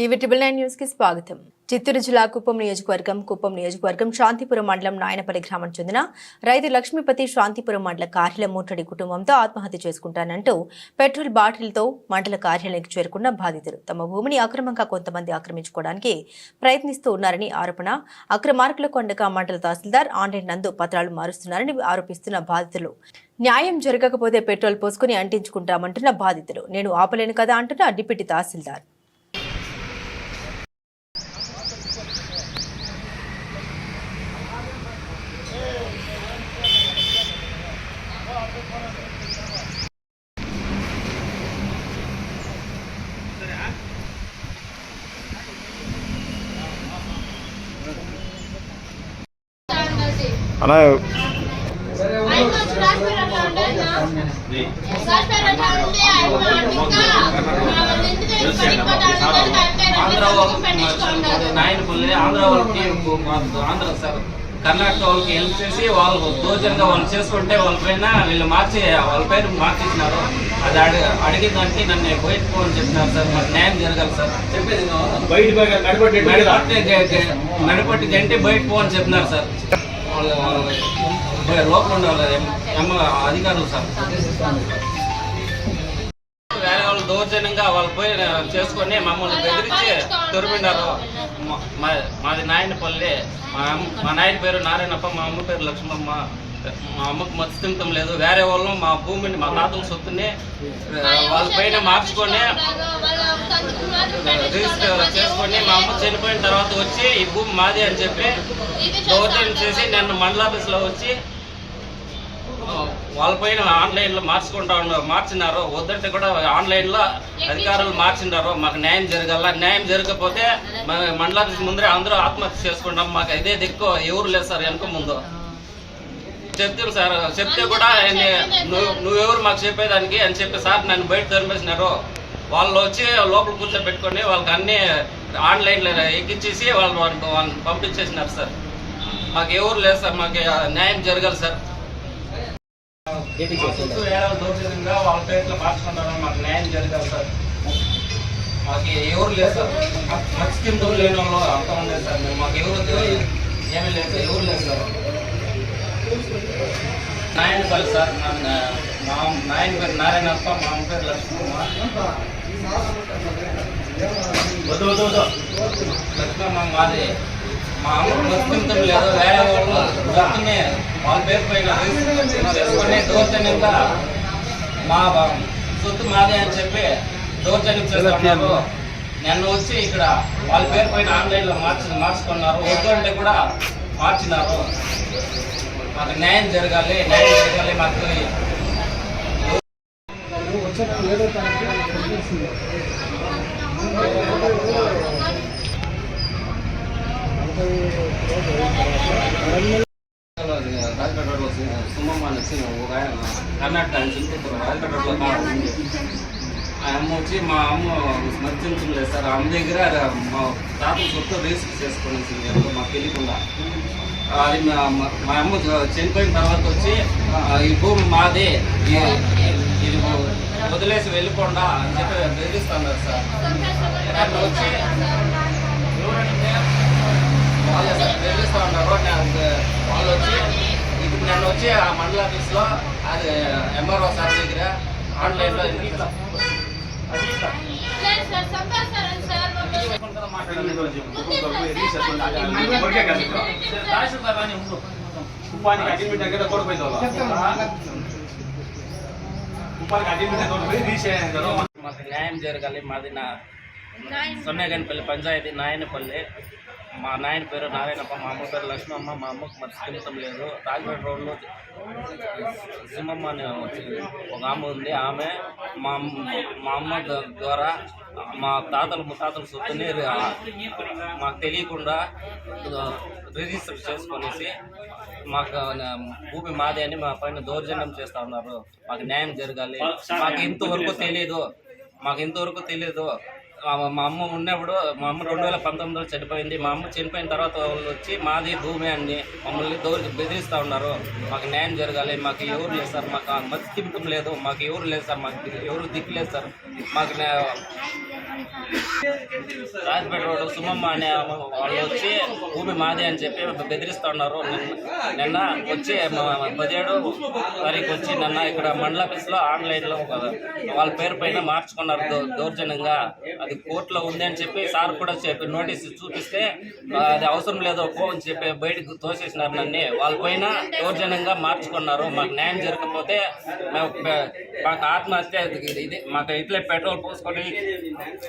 TV triple nine న్యూస్కి స్వాగతం. చిత్తూరు జిల్లా కుప్పం నియోజకవర్గం కుప్పం నియోజకవర్గం శాంతిపురం మండలం నాయనపల్లి గ్రామం చెందిన రైతు లక్ష్మీపతి శాంతిపురం మండల కార్యాలయ ముట్టడి కుటుంబంతో ఆత్మహత్య చేసుకుంటానంటూ పెట్రోల్ బాటిల్తో మండల కార్యాలయానికి చేరుకున్న బాధితులు. తమ భూమిని అక్రమంగా కొంతమంది ఆక్రమించుకోవడానికి ప్రయత్నిస్తూ ఉన్నారని ఆరోపణ. అక్రమార్కులకు అండగా మండల తహసీల్దార్ ఆన్లైన్ నందు పత్రాలు మారుస్తున్నారని ఆరోపిస్తున్న బాధితులు. న్యాయం జరగకపోతే పెట్రోల్ పోసుకుని అంటించుకుంటామంటున్న బాధితులు. నేను ఆపలేను కదా అంటున్న డిప్యూటీ తహసీల్దార్. అన్న ఆంధ్ర వాళ్ళకి నాయనపల్లి ఆంధ్ర వాళ్ళకి ఆంధ్ర సార్ కర్ణాటక వాళ్ళకి హెల్ప్ చేసి వాళ్ళు దోచనగా వాళ్ళు చేసుకుంటే వాళ్ళ పైన వీళ్ళు మార్చి వాళ్ళ పేరు మార్చేసినారు అది అడిగి అడిగిన దానికి నన్ను బయట పోని చెప్పినారు సార్ మాకు న్యాయం జరగాలి సార్ చెప్పేది బయట నడిపట్టి గంటే బయట పోని చెప్పినారు సార్. వాళ్ళు లోపల ఉండే వాళ్ళు ఎం- ఎమ్మ అధికారులు సార్. వేరే వాళ్ళు దౌర్జన్యంగా వాళ్ళు పోయి చేసుకొని మమ్మల్ని బెదిరించి మా- మాది నాయనపల్లి. మా అమ్మ- మా నాయన పేరు నారాయణప్ప మా అమ్మ పేరు లక్ష్మమ్మ. మా అమ్మకు మత్స్యంతం లేదు. వేరే వాళ్ళు మా భూమిని మా తాతల సొత్తుని వాళ్ళ పైన మార్చుకొని రిజిస్టర్ చేసుకొని మా అమ్మ చనిపోయిన తర్వాత వచ్చి ఈ భూమి మాది అని చెప్పి దౌర్జన్యం చేసి నన్ను మండల ఆఫీస్లో వచ్చి వాళ్ళపైన ఆన్లైన్లో మార్చుకుంటా ఉన్నారు మార్చినారు వద్దంటే కూడా ఆన్లైన్లో అధికారులు మార్చినారు మాకు న్యాయం జరగాల. న్యాయం జరగకపోతే మా మండలాఫీస్ ముందరే అందరూ ఆత్మహత్య చేసుకుంటాం. మాకు ఇదే దిక్కు. ఎవరు లేదు సార్ వెనుక ముందు. చెప్తాను సార్ చెప్తే కూడా నువ్వు నువ్వెవరు మాకు చెప్పేదానికి అని చెప్పి సార్ నన్ను బయట తరిమేసినారు. వాళ్ళు వచ్చి లోపల కూర్చోబెట్టుకొని వాళ్ళకి అన్ని ఆన్లైన్లో ఎక్కించేసి వాళ్ళు వాళ్ళని వాళ్ళని పంపించేసినారు సార్. మాకు ఎవరు లేదు సార్ మాకు న్యాయం జరగాలి సార్. దౌర్జన్యంగా వాళ్ళ పేర్లు మార్చుకుంటారు మాకు న్యాయం జరగాలి సార్. మాకు ఎవరు లేదు సార్. మత్స్యంతో లేని వాళ్ళు అంతా ఉండేది సార్. మేము మాకు ఎవరు. ఏమీ లేదు సార్ ఎవరు లేదు సార్. నాయన పల్లి సార్ మా నాయన పేరు నారాయణప్ప మా అమ్మ పేరు లక్ష్మమ్మ. వద్దు వద్దు వద్దు. లక్ష్మమ్మ మాది. మా అమ్మకు మత్స్యంతం లేదు వేరే వాళ్ళు దొరుకుని వాళ్ళ పేరు పైన చేసుకొని దౌర్జన్యంగా మా సొత్తు మాదే అని చెప్పి దౌర్జన్యం చేస్తున్నారు నిన్న వచ్చి ఇక్కడ వాళ్ళ పేరు పైన ఆన్లైన్లో మార్చి మార్చుకున్నారు. వద్దు అంటే కూడా మార్చినారు. మాకు న్యాయం జరగాలి న్యాయం జరగాలి మాకు రాజపేట రోడ్లో సుమమ్మ వచ్చి ఒక ఆయన కర్ణాటక నుంచి చింతూరు రాజపేట ఆ అమ్మ వచ్చి మా అమ్మ మర్చించడం లేదు సార్ అమ్మ దగ్గర మా తాత సొత్తు రిజిస్టర్ చేసుకోవాల్సింది మా మాకు తెలియకుండా అది మా మా- అమ్మ చనిపోయిన తర్వాత వచ్చి ఈ భూమి మాది ఇది వదిలేసి వెళ్ళకుండా అని చెప్పి బెదిరిస్తున్నారు సార్ నన్ను వచ్చి సార్ బెదిరిస్తూ ఉన్నారు వాళ్ళు వచ్చి ఇప్పుడు నన్ను వచ్చి ఆ మండల ఆఫీస్లో అది ఎంఆర్ఓ సార్ దగ్గర ఆన్లైన్లో ఉపానికి అగ్రిమెంట్ దగ్గర కొడిపోయింది ఉపానికి అగ్రిమెంట్ దగ్గర పోయి రీసేయండి కదా మాకు న్యాయం జరగాలి మాది మా నాయన పేరు నారాయణప్ప మా అమ్మ పేరు లక్ష్మమ్మ మా అమ్మకు మరి స్థిమితం లేదు. రాజమండ్రి రోడ్లో సింహమ్మ అనే ఒక ఆమె ఉంది. ఆమె మా మా అమ్మ ద్వారా మా తాతలు ముత్తాతలు సొత్తుని మాకు తెలియకుండా రిజిస్టర్ చేసుకొనేసి మాకు భూమి మాదే అని మా పైన దౌర్జన్యం చేస్తా ఉన్నారు. మాకు న్యాయం జరగాలి. మాకు ఇంతవరకు తెలియదు మాకు ఇంతవరకు తెలియదు మా అమ్మ ఉన్నప్పుడు మా అమ్మ రెండు వేల పంతొమ్మిదిలో చనిపోయింది. మా అమ్మ చనిపోయిన తర్వాత వాళ్ళు వచ్చి మాది భూమి అని మమ్మల్ని దోరికి బెదిరిస్తూ ఉన్నారు. మాకు న్యాయం జరగాలి. మాకు ఎవరు లేదు సార్. మాకు మతిస్థిమితం లేదు. మాకు ఎవరు లేదు సార్. మాకు ఎవరు దిక్కు లేదు సార్. మాకు రాజపేట రోడ్డు సుమమ్మ అనే వాళ్ళు వచ్చి భూమి మాది అని చెప్పి బెదిరిస్తున్నారు. నిన్న నిన్న వచ్చి మా పదిహేడు తారీఖు వచ్చి నిన్న ఇక్కడ మండల ఆఫీస్లో ఆన్లైన్లో ఒక వాళ్ళ పేరు పైన మార్చుకున్నారు దౌర్జన్యంగా. అది కోర్టులో ఉంది అని చెప్పి సార్ కూడా చెప్పి నోటీస్ చూపిస్తే అది అవసరం లేదు పో అని చెప్పి బయటకు తోసేసినారు నన్ను. వాళ్ళ పైన దౌర్జన్యంగా మార్చుకున్నారు. మాకు న్యాయం జరగకపోతే మేము మాకు ఆత్మహత్య ఇది ఇది- మాకు ఇట్లే పెట్రోల్ పోసుకొని